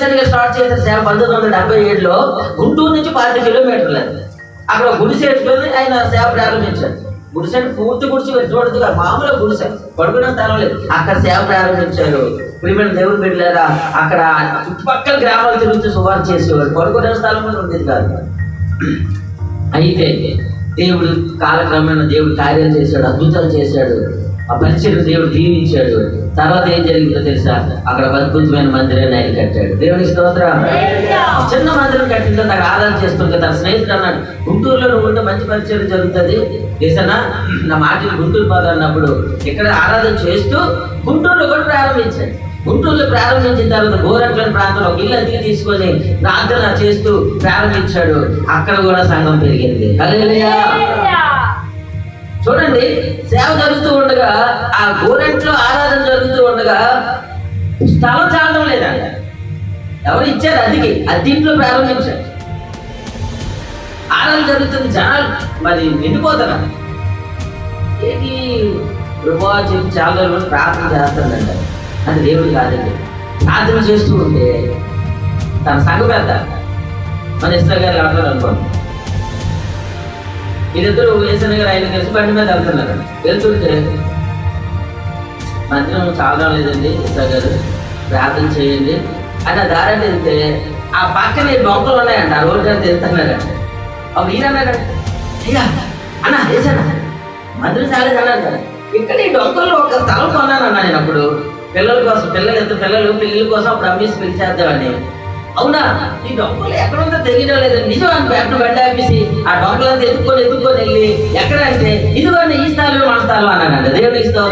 ఏసన్గా start చేసిన సేవ పంతొమ్మిది వందల డెబ్బై ఏడులో గుంటూరు నుంచి పాతి కిలోమీటర్లు అక్కడ ఒక గుడిసె ఆయన సేవ ప్రారంభించాడు. గుడిసె పూర్తి గుడిసె చూడదు మామూలుగా గుడిసె పడుకునే స్థలం లేదు. అక్కడ సేవ ప్రారంభించారు. ప్రియమైన దేవుడు పెట్టలేరా అక్కడ చుట్టుపక్కల గ్రామాలు తిరుగుతూ సువారు చేసేవాడు పడుకునే స్థలం కూడా ఉండేది కాదు. అయితే దేవుడు కాలక్రమేణా దేవుడు కార్యాలు చేశాడు అద్భుతాలు చేశాడు. ఆ పరిచయం దేవుడు దీవించాడు. తర్వాత ఏం జరిగిందో తెలుసా? అక్కడ ఒక అద్భుతమైన మందిరాన్ని ఆయన కట్టాడు. దేవుని స్తోత్రం. చిన్న మందిరం కట్టిందో నాకు ఆరాధన చేస్తుంటే తన స్నేహితుడు అన్నాడు గుంటూరులో నువ్వు ఉంటే మంచి పరిచయం జరుగుతుంది. చేసానా నా మాటలు గుంటూరు పోదు అన్నప్పుడు ఇక్కడ ఆరాధన చేస్తూ గుంటూరులో కూడా ప్రారంభించాడు. గుంటూరులో ప్రారంభించిన తర్వాత గోరంట్ల ప్రాంతంలో ఒక ఇల్లు అద్దెకి తీసుకొని ప్రార్థన చేస్తూ ప్రారంభించాడు. అక్కడ కూడా సంఘం పెరిగింది. చూడండి సేవ జరుగుతూ ఉండగా ఆ గోరెంట్లో ఆరాధన జరుగుతూ ఉండగా స్థలం చాలడం లేదంట ఎవరు ఇచ్చారు? అదికి అద్దీంట్లో ప్రారంభించారు ఆరాధన జరుగుతుంది జనాలు. మరి నిండిపోతారు? ఏంటి ప్రభా చాలా రోజులు ప్రార్థన చేస్తానంట అది దేవుడు కాదండి. ప్రార్థన చేస్తూ ఉంటే తన సంఘ పెద్ద మన ఇస్తా గారు అంటారు అనుకోండి. వీరిద్దరు వేసిన గారు ఆయన కలిసి బండి మీద వెళ్తున్నారు. వెళ్తుంటే మధ్యలో చాలా లేదండి ఇస్తా గారు. ప్రార్థన చేయండి. అని ఆ దారి వెళ్తే ఆ పక్కనే డొంకలు ఉన్నాయంట ఆ రోడ్డు గారు వెళ్తున్నారంట. అప్పుడు ఈయన అయ్యా అన్న వేసానా? మందులు చాలా అన్నాడు ఇక్కడ ఈ డొంకల్లో ఒక స్థలం కొన్నానన్నా నేను అప్పుడు. పిల్లల కోసం పిల్లలు ఎంత పిల్లలు పిల్లల కోసం అప్పుడు అమ్మేసి పిలిచేద్దామని అవునా? ఈ డబ్బులు ఎక్కడుందో తెలియడం లేదు. నిజం అని ఎక్కడ బండి ఆపేసి ఆ డొంకలంతా ఎత్తుకొని ఎత్తుకొని వెళ్ళి ఎక్కడ అంటే ఇదిగో ఈ స్థాయిలో మన స్థాయిలో అన్నానండి దేవుడు ఇస్తావు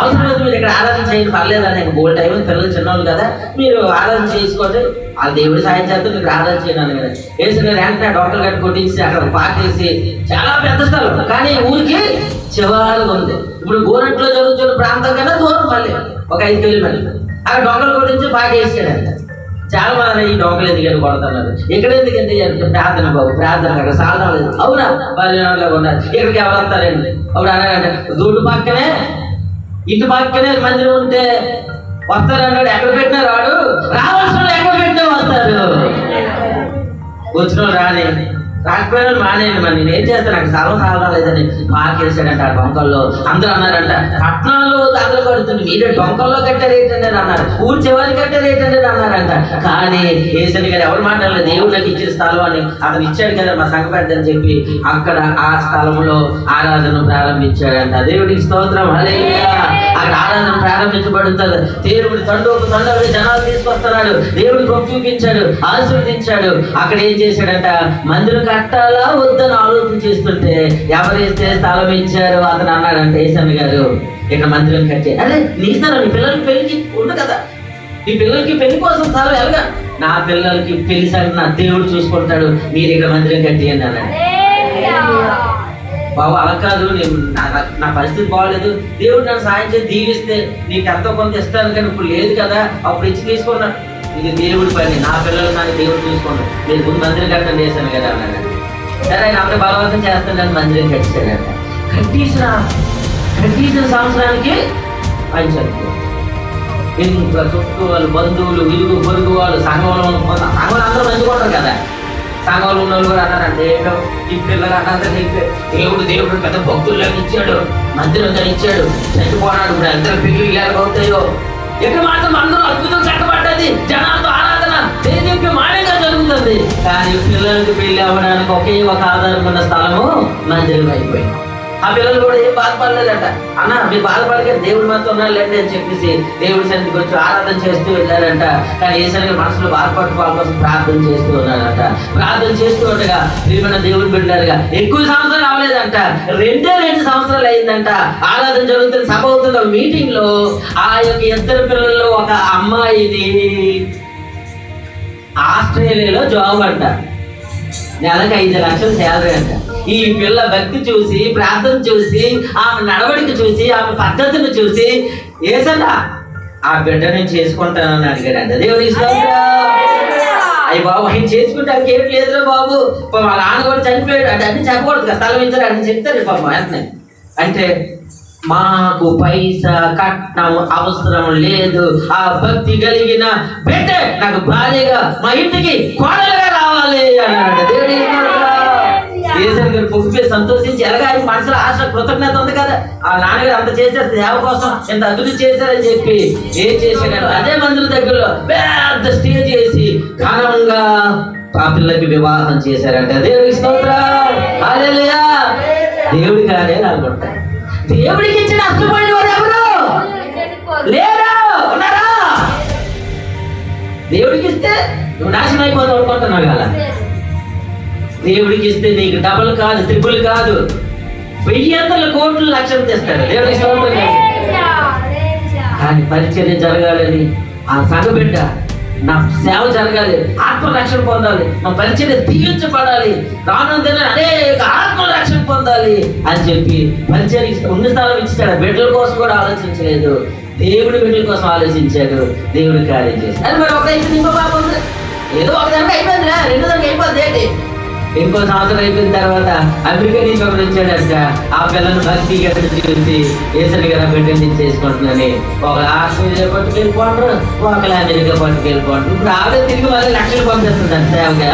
అవసరం లేదు మీరు ఇక్కడ ఆరాధన చేయండి పర్లేదని నేను బోల్ టైం పిల్లలు చిన్నవాళ్ళు కదా. మీరు ఆరాధన చేసుకోండి. ఆ దేవుడి సాయం చేస్తే మీకు ఆరాధన చేయను కదా వేసిన వెంటనే డాక్టర్ గారు కొట్టించి అక్కడ పాకేసి చాలా పెద్ద స్థలం. కానీ ఊరికి చివరిగా ఉంది. ఇప్పుడు గోరంట్లో జరుగుతున్న ప్రాంతం కన్నా దూరం మళ్ళీ. ఒక ఐదు కిలోమీటర్లు. అక్కడ డొంకలు కొట్టించి పాకేసాడంట చాలా మంది ఈ డోకలు ఎందుకని కొడుతున్నారు ఇక్కడ ఎందుకంటే ప్రార్థన బాబు ప్రార్థన అక్కడ సాధన లేదు అవునా? బలిలో ఉన్నారు ఇక్కడికి ఎవరు వస్తారండి? అప్పుడు అనగానే రోడ్డు పక్కనే ఇటు పక్కనే మందిరం ఉంటే వస్తారు అన్నాడు. ఎక్కడ పెట్టినా రాడు రావాల్సిన వాళ్ళు ఎక్కడ పెట్టినా వస్తారు. వచ్చిన వాళ్ళు రాని రాకపోయినా వాళ్ళు మరి నేను ఏం చేస్తాను? నాకు స్థలం సాగడం లేదని మాకేసాడంట ఆ డొంకల్లో అందరూ అన్నారంట పట్నాల్లో దాంట్లో కడుతుంది మీరే డొంకల్లో కట్టారేటండి అన్నారు. ఊరు చివరి కట్టారేటండి అన్నారంట. కానీ ఏసని గారు ఎవరు మాట్లాడలేదు దేవుడు నాకు ఇచ్చిన స్థలం అని అతను ఇచ్చాడు కదా మా సంఘ పెద్దని చెప్పి అక్కడ ఆ స్థలంలో ఆరాధన ప్రారంభించాడంట. దేవుడికి స్తోత్రం అదే అక్కడ ఆరాధన ప్రారంభించబడుతుంది. దేవుడు తండ్రి తండ్రి జనాలు తీసుకొస్తున్నాడు. దేవుడు గొప్ప చూపించాడు ఆశీర్వదించాడు. అక్కడ ఏం చేశాడంట? మందిరం కట్టాలా? వద్దని ఆలోచన చేస్తుంటే ఎవరైతే స్థలం ఇచ్చారో అతను అన్నాడంట ఏసమ్మ గారు ఇక్కడ మందిరం కట్టే అదే నీ స్థలం నీ పిల్లలకి పెళ్ళికి ఉండు కదా. నీ పిల్లలకి పెళ్ళి కోసం స్థలం ఎలాగా? నా పిల్లలకి పెళ్ళి సార్ నా దేవుడు చూసుకుంటాడు. మీరు ఇక్కడ మందిరం కట్టేయండి అన్నాడు. బాబు అలా కాదు నేను నా- నా పరిస్థితి బాగాలేదు. దేవుడు నన్ను సాయం చేసి దీవిస్తే నీకు ఎంతో కొంత ఇస్తాను కానీ ఇప్పుడు లేదు కదా అప్పుడు ఇచ్చి తీసుకున్నా ఇది దేవుడి పని నా పిల్లలు నాకు దేవుడు చూసుకోండి. నేను ముందు మందిరం కట్టడం చేశాను కదా అన్నాడు. సరే ఆయన అప్పుడు బలవంతం చేస్తాను మందిరం కట్టించాడంట కట్టేసిన కట్టేసిన సంవత్సరానికి ఆయన చనిపోయాడు. ఇంకా చుట్టూ వాళ్ళు బంధువులు విరుగు పొరుగు వాళ్ళు సంఘంలో సంఘంలో అందరూ మంచి కదా. సంఘంలో ఉన్న వాళ్ళు కూడా అన్నారంటే ఏంటో ఈ పిల్లలు అన్నారంటే దేవుడు దేవుడు పెద్ద భక్తుల్లాగా ఇచ్చాడు మందిరం ఇచ్చాడు చచ్చిపోనాడు ఇప్పుడు ఎంత పిల్లలు ఇలా అవుతాయో. ఇక్కడ మాత్రం అందరూ అద్భుతం చక్కబడ్డది జనాలతో ఆరాధన నేను చెప్పి మాయంగా జరుగుతుంది. కానీ పిల్లలకు పెళ్ళి అవ్వడానికి ఒకే ఒక ఆధారం ఉన్న స్థలము మందిరం అయిపోయింది. ఆ పిల్లలు కూడా ఏం బాధపడలేదట. అన్న మీరు బాధపడక దేవుడు మాత్రం ఉన్నాడు లేండి అని చెప్పేసి దేవుడి సన్నిధికి వచ్చి ఆరాధన చేస్తూ వెళ్ళారంట. కానీ ఏసరిగా మనసులో బాధపడుతూ వాళ్ళ కోసం ప్రార్థన చేస్తూ ఉన్నారంట. ప్రార్థన చేస్తూ ఉండగా ప్రియమైన దేవుడు బిడ్డారుగా ఎక్కువ సంవత్సరాలు అవ్వలేదంట రెండే రెండు సంవత్సరాలు అయిందంట. ఆరాధన జరుగుతున్న సభ అవుతున్న మీటింగ్లో ఆ యొక్క ఇద్దరు పిల్లల్లో ఒక అమ్మాయిది ఆస్ట్రేలియాలో జాబ్ అంట. నెలకి ఐదు లక్షలు శాలరీ అంట. ఈ పిల్ల భక్తి చూసి ప్రార్థన చూసి ఆమె నడవడిక చూసి ఆమె పద్ధతిని చూసి ఏసన్నా ఆ బిడ్డని చేసుకుంటానని అడిగాడంట. దేవుడి అయ్యి బాబు ఆయన చేసుకుంటానికి ఏం లేదురా బాబు. పాపం వాళ్ళ నాన్న కూడా చనిపోయాడు. అంటే అన్ని చెప్పకూడదు కదా స్థలం ఇచ్చారు అన్ని చెప్తారు పాపం అంటే మాకు పైసా కట్నం అవసరం లేదు. ఆ భక్తి కలిగిన బిడ్డ నాకు భార్యగా మా ఇంటికి కోడలుగా రావాలి అన్నాడు. దేవుడి గారు సంతోషించి ఎలాగ ఆయన మనసులో ఆశ కృతజ్ఞత ఉంది కదా? ఆ నాన్నగారు అంత చేశారు సేవ కోసం ఎంత అభివృద్ధి చేశారని చెప్పి ఏం చేశాడు అదే మందుల దగ్గరలో పెద్ద స్టేజ్ చేసి ఘనంగా ఆ పిల్లకి వివాహం చేశారంట. దేవుడికి స్తోత్రం. దేవుడి కాదే అనుకుంటా. దేవుడికి ఇచ్చిన నష్టపోయిన వారు ఎవరు? లేరా? ఉన్నారా? దేవుడికి ఇస్తే నువ్వు నాశనం అయిపోతావు అనుకుంటున్నావు కదా. దేవుడికి ఇస్తే నీకు డబుల్ కాదు త్రిపుల్ కాదు. వెయ్యి వందల కోట్లు లక్షలు తెస్తాడు. దేవుడికి. కానీ పరిచర్య జరగాలని ఆ సంఘ బిడ్డ నా సేవ జరగాలి ఆత్మ రక్షణ పొందాలి నా పరిచయం దీవించబడాలి రానుంది అనేక ఆత్మ రక్షణ పొందాలి అని చెప్పి పరిచయం ఉన్న స్థలం ఇచ్చాడు బిడ్డల కోసం కూడా ఆలోచించలేదు. దేవుడి బిడ్డల కోసం ఆలోచించాడు. దేవుడి కార్యం చేశాడు. అది మరి ఒక అయిపోయింది ఇంకో పాప ఉంది ఏదో ఒక దానికి అయిపోయింది రెండు దానికి అయిపోద్ది ఏంటి? ఇంకో సంవత్సరం అయిపోయిన తర్వాత అమెరికా నుంచి ఒకడు వచ్చాడంట ఆ పిల్లలు భక్తి గట్టి చూసి ఏసరి గారు బిడ్డని చేసుకుంటుందని ఒక ఆస్ట్రేలియా పట్టుకెళ్ళిపోండ్రు ఒకళ్ళు అమెరికా పట్టుకెళ్ళిపోండ్రు ఇప్పుడు ఆవిడ తిరిగి మళ్ళీ లక్షలు పంపిస్తుంది సేవకి